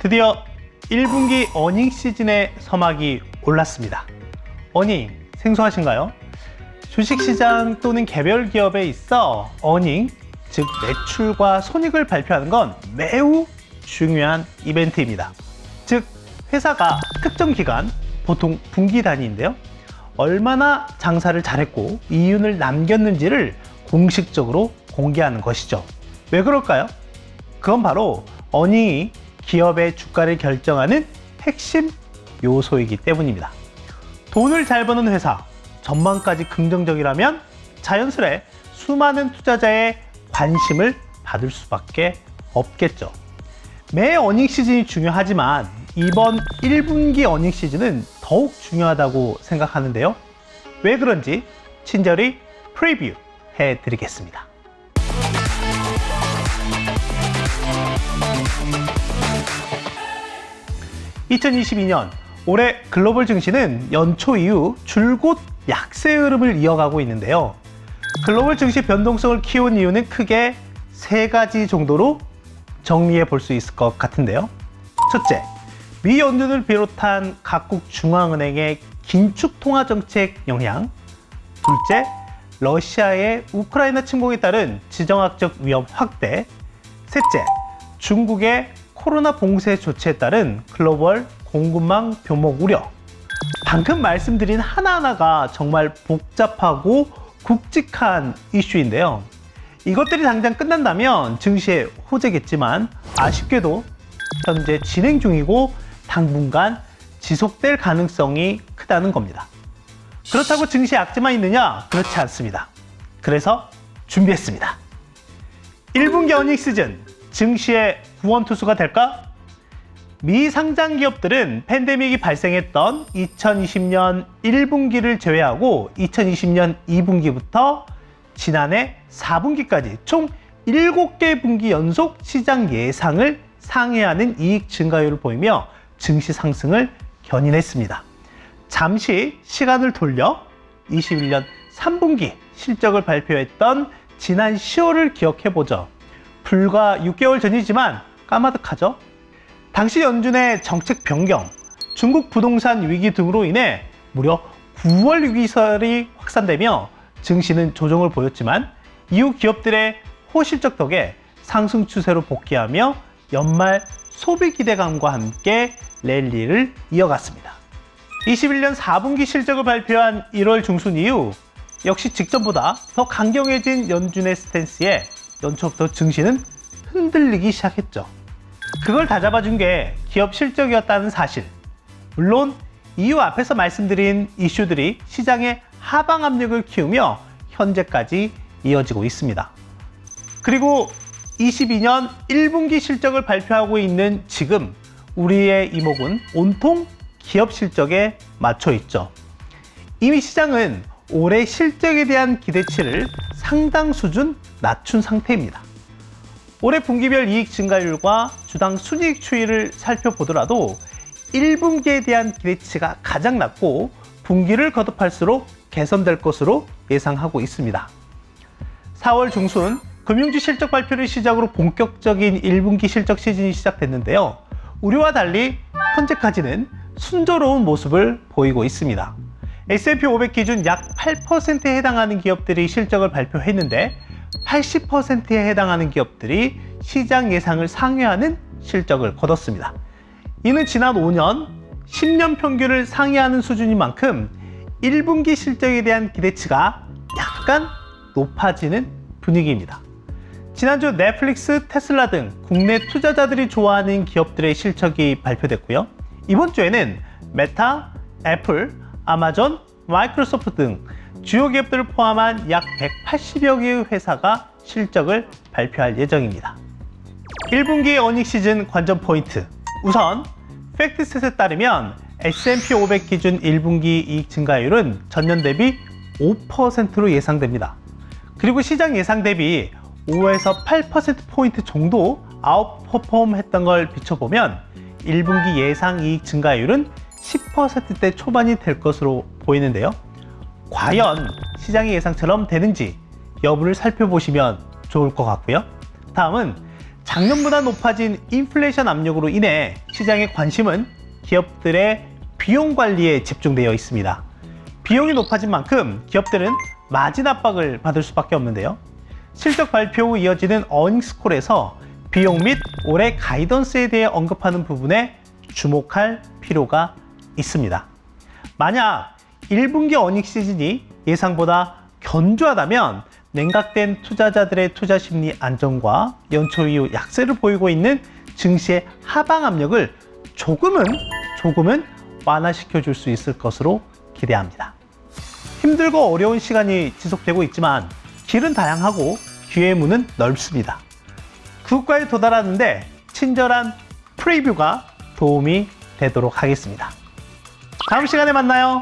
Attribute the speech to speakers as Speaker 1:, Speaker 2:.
Speaker 1: 드디어 1분기 어닝 시즌의 서막이 올랐습니다. 어닝 생소하신가요? 주식시장 또는 개별 기업에 있어 어닝, 즉 매출과 손익을 발표하는 건 매우 중요한 이벤트입니다. 즉 회사가 특정 기간, 보통 분기 단위인데요. 얼마나 장사를 잘했고 이윤을 남겼는지를 공식적으로 공개하는 것이죠. 왜 그럴까요? 그건 바로 어닝이 기업의 주가를 결정하는 핵심 요소이기 때문입니다. 돈을 잘 버는 회사, 전망까지 긍정적이라면 자연스레 수많은 투자자의 관심을 받을 수밖에 없겠죠. 매 어닝 시즌이 중요하지만 이번 1분기 어닝 시즌은 더욱 중요하다고 생각하는데요. 왜 그런지 친절히 프리뷰 해 드리겠습니다. 2022년 올해 글로벌 증시는 연초 이후 줄곧 약세 흐름을 이어가고 있는데요. 글로벌 증시 변동성을 키운 이유는 크게 세 가지 정도로 정리해 볼 수 있을 것 같은데요. 첫째, 미 연준을 비롯한 각국 중앙은행의 긴축 통화 정책 영향. 둘째, 러시아의 우크라이나 침공에 따른 지정학적 위험 확대. 셋째, 중국의 코로나 봉쇄 조치에 따른 글로벌 공급망 변목 우려. 방금 말씀드린 하나하나가 정말 복잡하고 굵직한 이슈인데요. 이것들이 당장 끝난다면 증시의 호재겠지만 아쉽게도 현재 진행 중이고 당분간 지속될 가능성이 크다는 겁니다. 그렇다고 증시 악재만 있느냐? 그렇지 않습니다. 그래서 준비했습니다. 1분기 어닝 시즌 증시의 구원투수가 될까? 미 상장 기업들은 팬데믹이 발생했던 2020년 1분기를 제외하고 2020년 2분기부터 지난해 4분기까지 총 7개 분기 연속 시장 예상을 상회하는 이익 증가율을 보이며 증시 상승을 견인했습니다. 잠시 시간을 돌려 21년 3분기 실적을 발표했던 지난 10월을 기억해 보죠. 불과 6개월 전이지만 까마득하죠. 당시 연준의 정책 변경, 중국 부동산 위기 등으로 인해 무려 9월 위기설이 확산되며 증시는 조정을 보였지만 이후 기업들의 호실적 덕에 상승 추세로 복귀하며 연말 소비 기대감과 함께 랠리를 이어갔습니다. 21년 4분기 실적을 발표한 1월 중순 이후 역시 직전보다 더 강경해진 연준의 스탠스에 연초부터 증시는 흔들리기 시작했죠. 그걸 다 잡아준 게 기업 실적이었다는 사실. 물론 이후 앞에서 말씀드린 이슈들이 시장의 하방 압력을 키우며 현재까지 이어지고 있습니다. 그리고 22년 1분기 실적을 발표하고 있는 지금 우리의 이목은 온통 기업 실적에 맞춰 있죠. 이미 시장은 올해 실적에 대한 기대치를 상당 수준 낮춘 상태입니다. 올해 분기별 이익 증가율과 주당 순이익 추이를 살펴보더라도 1분기에 대한 기대치가 가장 낮고 분기를 거듭할수록 개선될 것으로 예상하고 있습니다. 4월 중순 금융주 실적 발표를 시작으로 본격적인 1분기 실적 시즌이 시작됐는데요. 우리와 달리 현재까지는 순조로운 모습을 보이고 있습니다. S&P 500 기준 약 8%에 해당하는 기업들이 실적을 발표했는데 80%에 해당하는 기업들이 시장 예상을 상회하는 실적을 거뒀습니다. 이는 지난 5년, 10년 평균을 상회하는 수준인 만큼 1분기 실적에 대한 기대치가 약간 높아지는 분위기입니다. 지난주 넷플릭스, 테슬라 등 국내 투자자들이 좋아하는 기업들의 실적이 발표됐고요. 이번 주에는 메타, 애플, 아마존, 마이크로소프트 등 주요 기업들을 포함한 약 180여 개의 회사가 실적을 발표할 예정입니다. 1분기 어닝 시즌 관전 포인트. 우선 팩트셋에 따르면 S&P 500 기준 1분기 이익 증가율은 전년 대비 5%로 예상됩니다. 그리고 시장 예상 대비 5에서 8%포인트 정도 아웃퍼폼 했던 걸 비춰보면 1분기 예상 이익 증가율은 10%대 초반이 될 것으로 보이는데요. 과연 시장의 예상처럼 되는지 여부를 살펴보시면 좋을 것 같고요. 다음은 작년보다 높아진 인플레이션 압력으로 인해 시장의 관심은 기업들의 비용 관리에 집중되어 있습니다. 비용이 높아진 만큼 기업들은 마진 압박을 받을 수밖에 없는데요. 실적 발표 후 이어지는 어닝스콜에서 비용 및 올해 가이던스에 대해 언급하는 부분에 주목할 필요가 있습니다. 만약 1분기 어닝 시즌이 예상보다 견조하다면 냉각된 투자자들의 투자 심리 안정과 연초 이후 약세를 보이고 있는 증시의 하방 압력을 조금은 조금은 완화시켜 줄 수 있을 것으로 기대합니다. 힘들고 어려운 시간이 지속되고 있지만 길은 다양하고 기회의 문은 넓습니다. 그것과에 도달하는데 친절한 프리뷰가 도움이 되도록 하겠습니다. 다음 시간에 만나요.